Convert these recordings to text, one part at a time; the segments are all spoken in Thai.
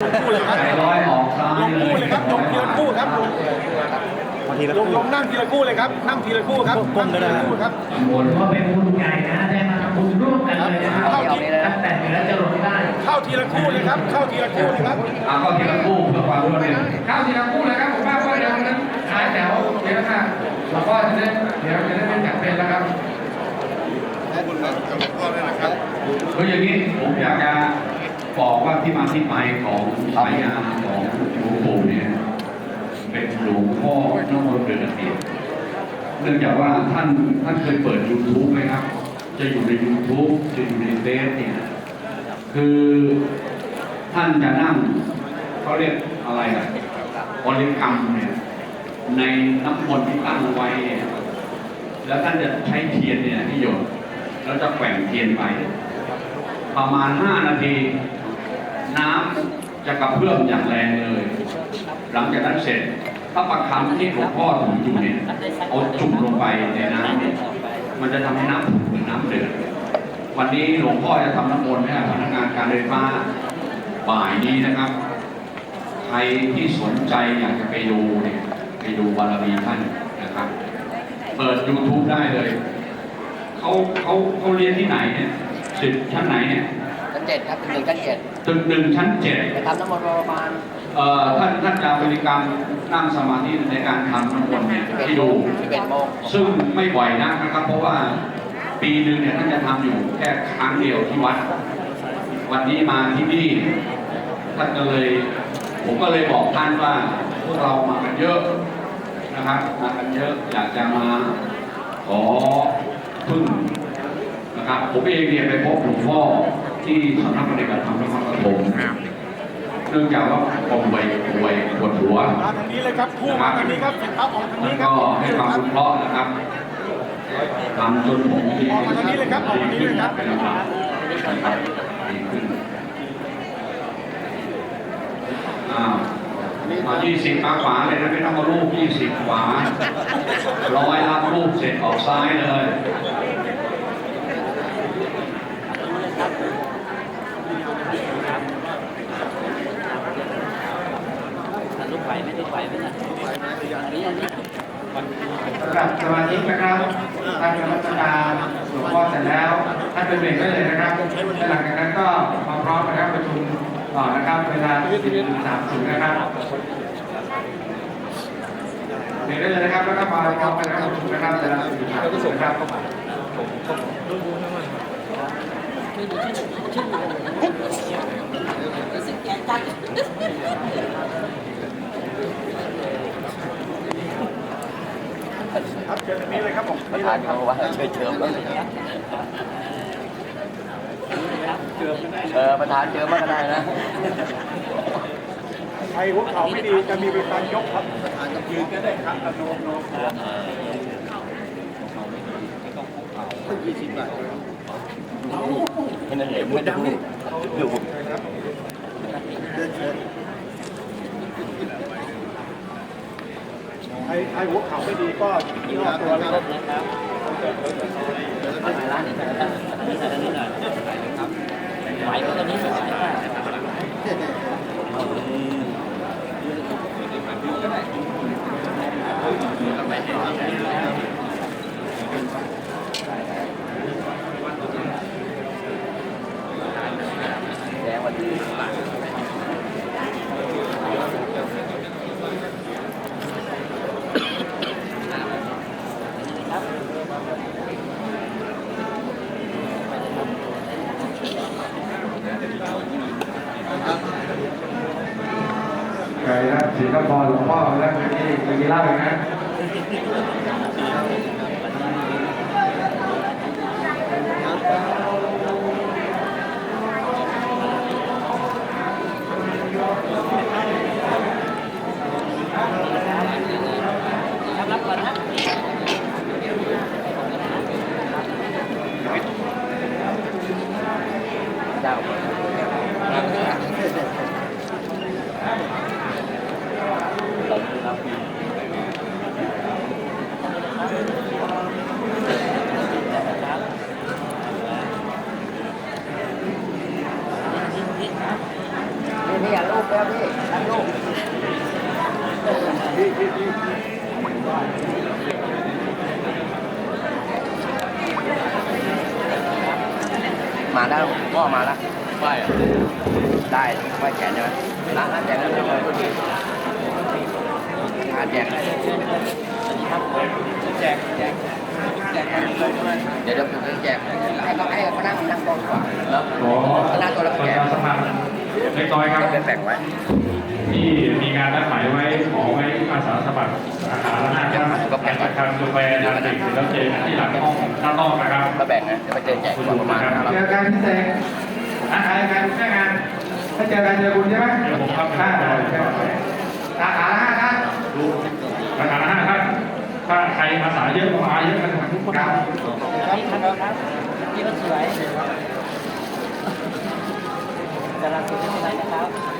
คู่เลยครับใจร้อยออกซ้ายลงเลคู่ยเลยครับลงทีละคู่ครับลงบางทีละลงคู่ลงนั่งทีละคู่เลยครับ นั่งทีละคู่ครับก้มก็ได้นั่งทีละคู่ครับบนก็เป็นบุญใหญ่นะได้มาทำบุญร่วมกันเลยนะครับเข้าทีตั้งแต่เหนือจะลงใต้เข้าทีละคู่เลยครับ เข้าทีละคู่เลยครับเอาก็ทีละคู่เพื่อความรวดเร็วเข้าทีละคู่เลยครับผมว่าว่าเดี๋ยวนั้นท้ายแถวเดี๋ยวนะเราก็จะได้เดี๋ยวจะได้เป็นจัดเป็นแล้วครับคืออย่างนี้ผมอยากจะ บอกว่าที่มาที่ไปของฉายาของหลวงปู่เนี่ย เป็นหลวงพ่อนมนต์เดือนเดียเนื่องจากว่าท่านท่านเคยเปิด YouTube ไหมครับ จะอยู่ใน YouTube จะอยู่ในเฟซเนี่ย คือท่านจะนั่งเขาเรียกอะไรอะบริกรรมเนี่ยในน้ำมนต์ที่ตั้งไว้เนี่ยแล้วท่านจะใช้เทียนเนี่ยที่หยดแล้วจะแกว่งเทียนไป ประมาณ 5 นาที น้ำจะกระเพื่อมอย่างแรงเลย หลังจากนั้นเสร็จพระประคำที่หลวงพ่อถูออยู่เนี่ยเอาจุ่มลงไปในน้ำเนี่ยมันจะทำให้น้ำผุดเหมือนน้ำเดือดวันนี้หลวงพ่อจะทำน้ำมนต์ให้พนักงานการไฟฟ้าบ่ายนี้นะครับใครที่สนใจอยากจะไปดูเนี่ยไปดูบารมีท่านนะครับ เปิด YouTube ได้เลยเขาเขาเขาเรียนที่ไหนเนี่ยสิบชั้นไหนเนี่ย เจ็ดครับเป็นหนึ่งชั้นเจ็ดตึกหนึ่งชั้นเจ็ดไปทำน้ำมนต์ประมาณเอ่อท่านท่านจะบริกรรมนั่งสมาธิในการทำน้ำมนต์เนี่ยให้ดู11โมงซึ่งไม่บ่อยนักนะครับ เพราะว่าปีหนึ่งเนี่ยท่านจะทำอยู่แค่ครั้งเดียวที่วัด วันนี้มาที่นี่ท่านก็เลย ผมก็เลยบอกท่านว่าพวกเรามากันเยอะนะครับมากันเยอะอยากจะมาขอพึ่งนะครับผมเองเนี่ยไปพบหลวงพ่อ ที่สำนักปฏิบัติธรรมนครปฐมเนื่องจากว่าผมป่วยป่วยปวดหัวมาทางนี้เลยครับคู่มาทางนี้ครับสิบเท้าออกทางแล้วนี้ครัก็บให้ความรู้เคราะห์นะครับทำจนผมดีออกมาทางนี้เลยครับออกมาทางนี้เลยครับเป็นลำดับนะครับดีขึ้นอ้าวมายี่สิบมาขวาเลยนะไม่ต้องมาลูกยี่สิบขวาร้อยรับลูกเสร็จออกซ้ายเลย ลูกไหวไหมลูกไหวไหมนะอันนี้อันนี้ สำ หรับสมาธินะครับท่านกรรมการหลวงพ่อเสร็จแล้วท่านเป็นเบรกได้เลยนะครับและหลังจากนั้นก็มาพร้อมนะครับประชุมต่อนะครับเวลา10.30นะครับเบรกได้เลยนะครับแล้วก็มาพร้อมกันนะครับประชุมนะครับเวลา10.30นะครับ ครับเชิญทางนี้เลยครับผมประธานเขาว่าช่วยเจิมแล้วเออประธานเจิมมากก็ได้นะใครหัวเข่าไม่ดีจะมีเป็นการยกครับประธานก็ยืนก็ได้ครับโน้มโน้มโน้มไม่นั่นเหลวไม่ดูดูใค รใครหัวเข่าไม่ดีก็ย่อตัวแล้วมาไหนร้านนี้ไหวก็ตอนนี้ไหว นะสิงคโปร์หลวงพ่อแล้วเมื่อกี้เมื่อกี้เล่าเองนะ รับก่อนนะเจ้า เครับพี่นั่งลูก มาแล้วพ่อมาแล้วไหวได้ไหวแขนใช่ไหมนะนะแจกแล้วเลยอ่าแจกแจกแจกแจกกันเลยใช่ไหมเดี๋ยวเดี๋ยวผมจะแจกให้เขาให้เขานั่งนั่งกองก่อนแล้วขอประชาสัมพันธ์ เล็กน้อยครับแบ่งไว้ ที่มีการนัดหมายไว้ขอไว้อาสาสมัครสาขาละห้าท่านอาคารกาแฟทานติดแล้วเจอกันที่หลังห้องด้านนอกนะครับก็แบ่งนะจะไปเจอแจกก่อนประมาณห้าร้อยเจอกันที่เซ็งอะไรกันแค่งานถ้าเจอกันเจอคุณใช่ไหมเดี๋ยวผมครับอ่าสาขาละห้าท่านสาขาละห้าท่านถ้าใครอาสาเยอะก็มาเยอะกันทุกคนครับครับครับพี่ก็สวย กำลังคุยกันอะไรนะครับ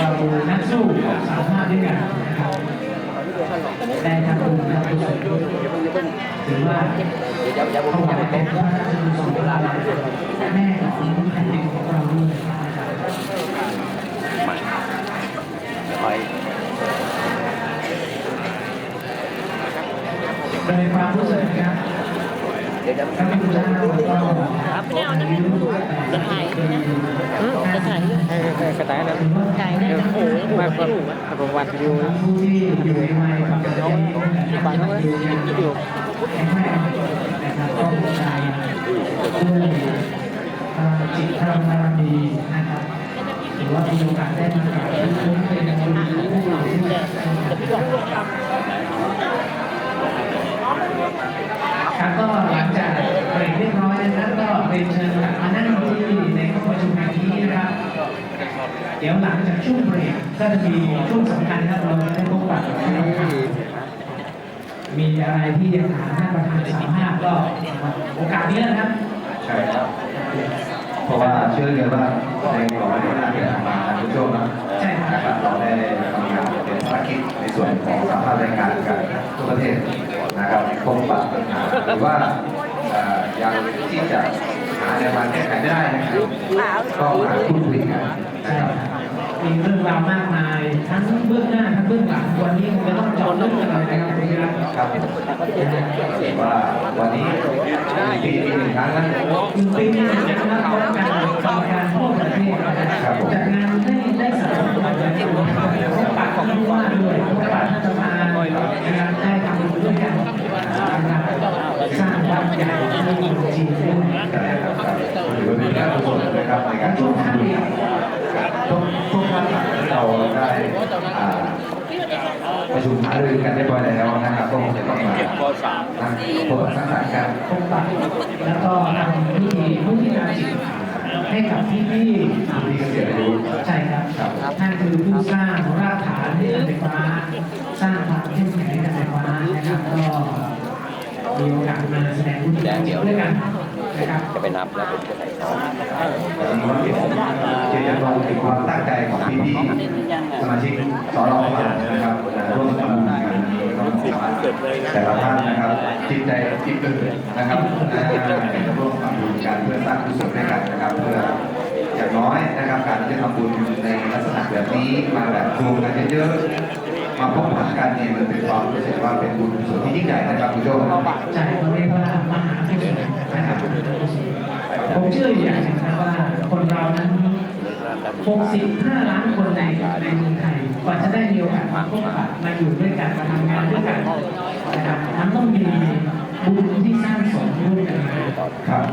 เรานักสู้ของสามารถด้วยกันนะครับได้ทำบุญทำบุญถือว่าเดี๋ยวเดี๋ยวผมเขาจะจะไปเป็นพระราชกุศลแม่ของแผ่นดินของเราด้วยนะครับความรู้สึกนะครับ ดี๋ยวจะพระพุทธเจ้าก็ครับไม่เอานะจะถ่ายนะจะถ่ายกระต่ายนะถ่ายได้โอ้โหม่ไม่ถูกอะประวัติอยู่ผู้ที่อยู่ในวัยกับน้องบางนอยู่อยู่แข็งแรงนะครับก็ภูมิใจด้วยจิตพลังบารมีนะครับถือว่ามีโอกาสได้มากราบคุ้นเป็นคนผู้หลังที่ ครับก็หลังจากเบรกเรียบร้อยนะครับก็เรียนเชิญกลับมานั่งที่ในห้องประชุมแห่งนี้นะครับ เดี๋ยวหลังจากช่วงเบรกก็จะมีช่วงสำคัญครับเราจะได้พบปะกับท่านประธานมีอะไรที่จะถามท่านประธานสามารถก็โอกาสนี้นะครับ ใช่ครับ เพราะว่าเชื่อกันว่าในกรอบที่น่าจะมาทุกช่วงนะใช่ครับนะครับ เราได้ทำงานเป็นภารกิจในส่วนของสาภาพแรงงานกันทั่วประเทศ นะครับพบปะปัญหาหรือว่าเอ่อยังที่จะหาแนวทางแก้ไขไม่ได้นะครับก็มาพูดคุยกันนะใช่ครับครับมีเรื่องราวมากมายทั้งเบื้องหน้าทั้งเบื้องหลังวันนี้คงจะต้องเจาะลึกกันหน่อยนะครับคุณครับครับว่าวันนี้ปีปีหนึ่งครั้งนะคือปีนี้จะนัดพบกันกรรมการทั่วประเทศนะครับจัดงานได้ได้สามวันนะครับพบปะของผู้ว่าด้วยพบปะท่านประธานนะครับได้ทำ บุญด้วยกันนะครับสร้างบ้านใหญ่ให้คนจีนด้วยครับถือว่านการกุศลนะครับในการร่วมทำบุญทุกทุกท่านเราได้อ่าประชุมหารือกันเรียบร้อยแล้วนะครับก็คงจะต้องสามนะพบสังสรรค์กันพบปะแล้วก็ทำพิธีมุทิตาจิตให้กับพี่พี่ที่เกษียณอายุใช่ครับท่านคือผู้สร้างรากฐานให้การไฟฟ้า สร้างความเข้มแข็งให้การไฟฟ้านะครับก็มีโอกาส มาแสดงมุทิตาจิตด้วยกันนะครับจะไปนับแล้วผมจะใส่ซองวันนี้เจตจำลองถึงความตั้งใจของพี่ๆสมาชิกสรอนะครับร่วมทำงานนี้ก็บอกว่าแต่ละท่านนะครับจิตใจจิตเกิดนะครับร่วมทำบุญกันเพื่อสร้างกุศลด้วยกันนะครับเพื่ออย่างน้อยนะครับการที่จะทำบุญในลักษณะแบบนี้มาแบบรวมกันเยอะๆมาพบปะ กันเนี่ยมันเป็นความรู้สึกว่าเป็นบุญกุศลที่ยิ่งใหญ่นะครับคุณผู้ชมใช่เขาเรียกว่ามหากุศลนะครับผมเชื่ออยู่อย่างนึงนะว่าคนเรานั้น 65 ล้านคนในในเมืองไทยกว่าจะได้มีโอกาสมาพบปะมาอยู่ด้วยกันมาทำงานด้วยกันนะครับมันต้องมีบุญที่สร้างสมร่วมกันมาครับ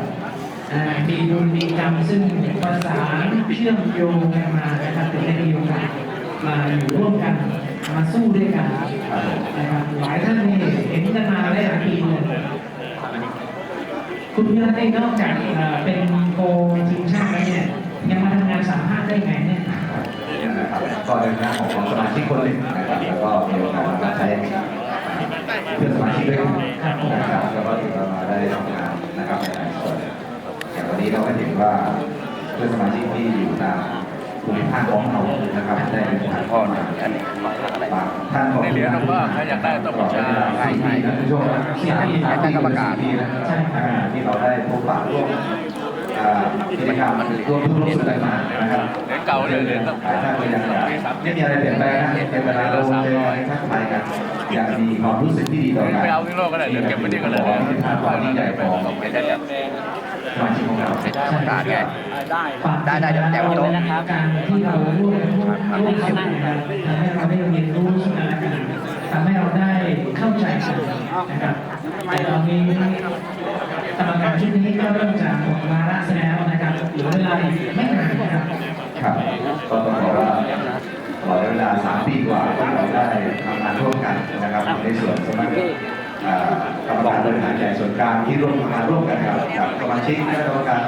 มีบุญมีกรรมซึ่งประสานเชื่อมโยงกันมานะครับถึงได้มีโอกาส มาอยู่ร่วมกันมาสู้ด้วยกันนะครับหลายท่านนี่เห็นกันมาได้หลายปีเลยคุณพิรัตน์เองนอกจากเป็นโกทีมชาติแล้วเนี่ยยังมาทำงานสามภาคได้ไงเนี่ยนะครับก็เป็นงานของสมาชิกคนหนึ่งนะครับแล้วก็มีโอกาสมาใช้เพื่อนสมาชิกด้วยกันนะครับแล้วก็ถือว่ามาได้ทำงานนะครับในหลายส่วนอย่างวันนี้เราก็เห็นว่าเพื่อนสมาชิกที่อยู่ตาม ภูมิภาคของเรานะครับได้เป็นทางข้อหนึ่งอันนี้บางท่านบอกในเหรียญว่าใครอยากได้ต้องบูชาใช่ใช่ท่านผู้ชมที่ท่านกรรมการที่นะที่เราได้พบปะร่วมอ่ากิจกรรมร่วมทุกข์ร่วมสุขกันมานะครับเหรียญเก่าเนี่ยเหรียญต้องหลายท่านก็ยังไม่มีอะไรเปลี่ยนแปลงนะเป็นเวลาเราเจอทักทายกันอย่างมีความรู้สึกที่ดีต่อกันไปเอาที่โลกก็ได้เดี๋ยวเก็บไว้ที่ก็ได้ที่เป็นความยิ่งใหญ่ของ สมาชิกของเราประกาศไงได้ได้เดี๋ยวแจกที่โต๊ะการที่เราร่วมร่วมเข้ามานะครับทำให้เราได้เรียนรู้ซึ่งกันและกันทำให้เราได้เข้าใจกันนะครับแต่ตอนนี้กรรมการชุดนี้ก็เริ่มจะหมดวาระซะแล้วนะครับเหลือเวลาอีกไม่นานนะครับครับก็ต้องบอกว่าตลอดเวลา3ปีกว่าที่เราได้ทำงานร่วมกันนะครับในส่วนสมัครอ่า กรรมการบริหารใหญ่ส่วนกลางที่ร่วมทำงาร่วมกันกับกับสมาชิกและกรรมการ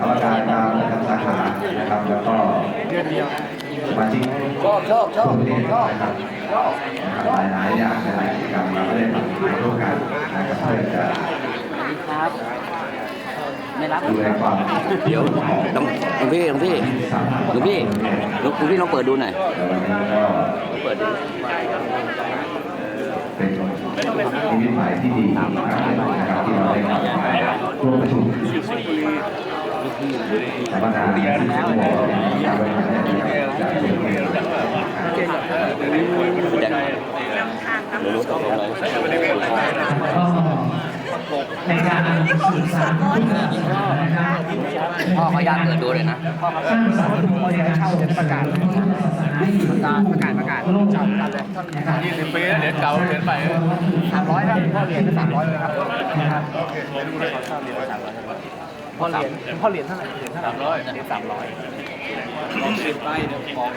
กรรมการตามประจำสาขานะครับแล้วก็สมาชิกชอบชอบชอบทั่วประเทศนะครับหลายหลายอย่างหลายกิจกรรมเราได้ทำงาร่วมกันนะครับเพื่อจะดูแลความเดี๋ยวหลวงหลวงพี่หลวงพี่หลวงพี่หลวงพี่ลองเปิดดูหน่อยเปิดดู นิมิตหมายที่ดีมากเลยนะครับที่เราได้ทำมาร่วมประชุมสัมมนาที่สมบูรณ์การบริหารจัดการนเงแจกเดี๋ยวรู้ต้องลงเลยก็ในการสื่อสารนะครับพ่อขออนุญาตเปิดดูเลยนะสร้างสรรค์ในการส่งเสริมพุทธ ศาสนาให้อยู่ประกาศประกาศโลกนะครับยี่สิบปีแล้วเหรียญเก่าเหรียญใหม่สามร้อยครับพ่อเหรียญสามร้อยเลยครับนะคไม่รู้เลยขอทราบพ่อเหรียญพ่อเหรียญเท่าไหร่เหรียญสามร้อยเหรียญสามร้อยลองสิบใบเดี๋ยวของ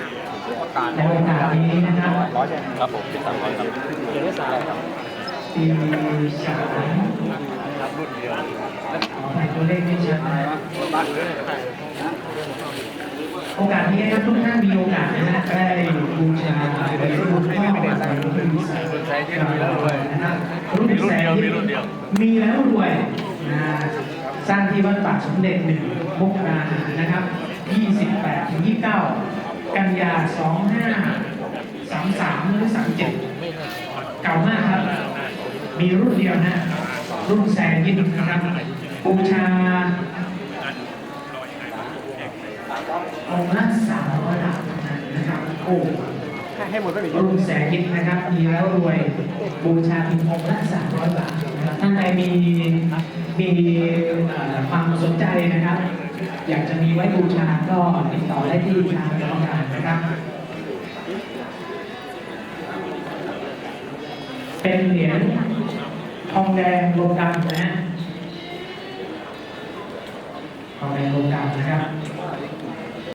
ประกาศในโอกาสนี้นะครับร้อยครับผมเป็นสามร้อยครับเหรียญสามครับปีสามครับรุ่นเดียวขอให้ตัวเลขไม่เชัดนะครับบ้านเลย โอกาสนี้นะครับทุกท่านมีโอกาสนะฮะได้บูชาในรุ่นพ่อในรุ่นที่สามใช้ที่มีแล้วด้วยนะครับรุ่นแสนมีรุ่นเดียวมีแล้วรวยนะสร้างที่วัดป่าสมเด็จหนึ่งมกดาหารนะครับ 28ถึง29 กันยา 25 33หรือ37 เก่ามากครับ มีรุ่นเดียวนะรุ่นแสนยินนะครับบูชา องค์ละสามร้อยบาทนะครับโอ้ให้หมดไปอีกรุ่นแสนยินนะครับมีแล้วรวยบูชาเพียงองค์ละสามร้อยบาทนะครับท่านใดมีมีเอ่อความสนใจนะครับ อยากจะมีไว้บูชาก็ติดต่อได้ที่ทางกรรมการนะครับ เป็นเหรียญทองแดงโลกดำนะฮะทองแดงโลกดำนะครับ